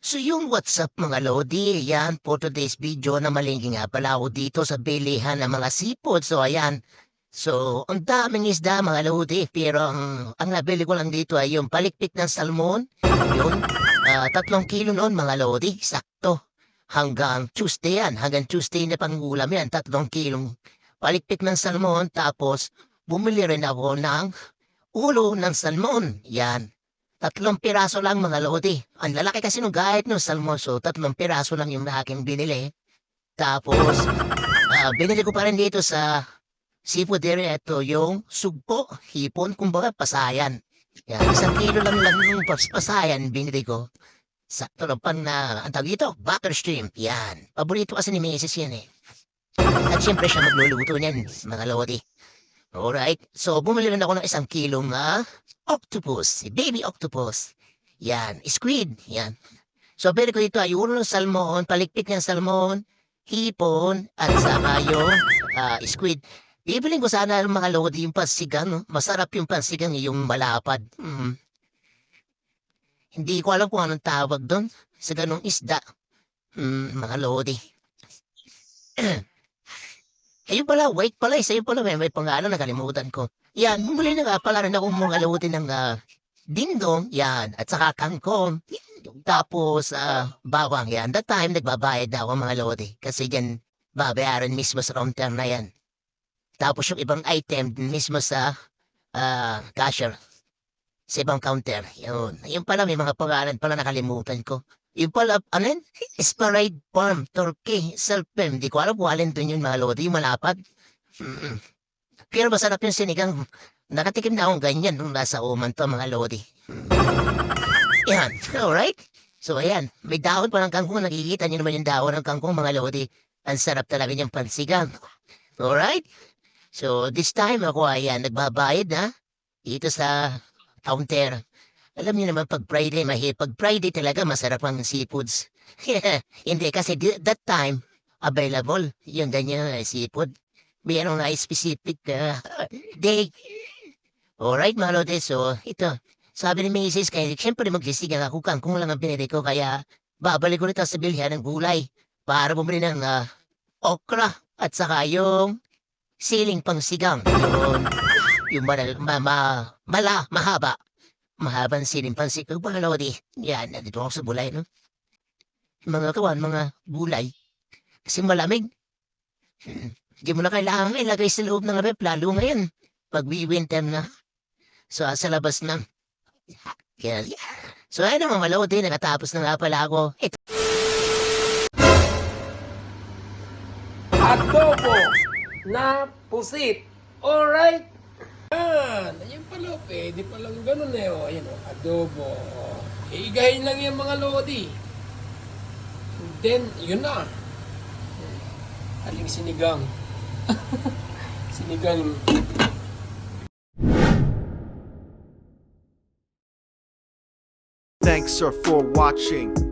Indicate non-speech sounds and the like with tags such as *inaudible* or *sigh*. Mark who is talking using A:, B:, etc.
A: So yung WhatsApp mga Lodi, yan for today's video na malingki nga pala ako dito sa bilihan ng mga seafood. So ayan, so ang daming isda mga Lodi, pero ang, ang nabili ko lang dito ay yung palikpik ng salmon. Yun, ah, tatlong kilo noon mga Lodi, sakto. Hanggang Tuesday yan, hanggang Tuesday na pangulam yan, tatlong kilong palikpik ng salmon. Tapos bumili rin ako ng ulo ng salmon. Yan. Tatlong piraso lang mga lodi. Ang lalaki kasi nung gahit ng salmon, so tatlong piraso lang yung aking binili. Tapos, *laughs* ah, binili ko pa rin dito sa seafood area ito yung sugpo, hipon, kumbaga pasayan. Yan, isang kilo lang lang yung pas- pasayan binili ko. Sakto lang pan na, ang tawag dito, butter shrimp. Yan. Paborito kasi ni Mrs. yan eh. At syempre siya magluluto niyan, mga lodi. Alright, so bumili rin ako ng isang kilong ah, octopus, baby octopus. Yan, squid, yan. So, pwede ko dito ay ulo ng salmon, palikpik ng salmon, hipon, at saka yung ah, squid. Bibiling ko sana ng mga lodi yung pansigang. Masarap yung pansigang yung malapad. Mm. Hindi ko alam kung anong tawag doon sa ganong isda. Mm, mga lodi. *clears throat* Ayun pala, wait pala, isa yun pala, may, may pangalan, nakalimutan ko. Yan, bumili na nga pala rin ako mga luti ng ah, dingdong, yan, at saka kangkong. Tapos, ah, bawang, yan. That time, nagbabayad na ako mga lodi. Kasi yan, babayaran mismo sa counter na yan. Tapos yung ibang item mismo sa ah, cashier. Sa ibang counter. Yun. Yung pala, may mga pangalan pala nakalimutan ko. Yung pala, ano yun? Esperide Farm, Turkey, Selfem. Di ko alam kung alin dun yun mga lodi, malapad. Mm-mm. Pero masarap yung sinigang. Nakatikim na akong ganyan nung nasa uman to mga lodi. Mm. Yan, alright? So ayan, may dahon pa ng kangkong. Nakikita niyo naman yung dahon ng kangkong mga lodi. Ang sarap talaga niyang pansigang. Alright? So this time ako ayan, nagbabayad na dito sa counter. Alam niyo naman pag Friday, mahi pag Friday talaga masarap ang seafoods. *laughs* Hindi kasi that time available yung ganyan na seafood. Mayroong na specific uh, *laughs* day. Alright mga so ito. Sabi ni Mrs. kaya siyempre magsisigang ako kangkong lang ang pinili ko kaya babalik ko rito sa bilhan ng gulay para bumili ng ah, okra at saka yung siling pang sigang. Yun, yung ma, ma, ma, mala, mahaba. Mahabang siling pang sigang. Mga lodi, yan, nandito ako sa bulay, no? Mga kawan, mga gulay. Kasi malamig. Hindi mo na kailangan ilagay sa loob ng rep, lalo ngayon. Pag winter na. So, sa labas na. So, ayun naman, malodi, nakatapos na nga pala ako. Ito,
B: adobo na pusit. Alright? Yan. Ayan pala, pwede palang ganun eh. O, ayan o, adobo. O, Iigahin lang yan mga lodi. And then, yun na. Aling sinigang. *laughs* sinigang.
C: Thanks sir for watching.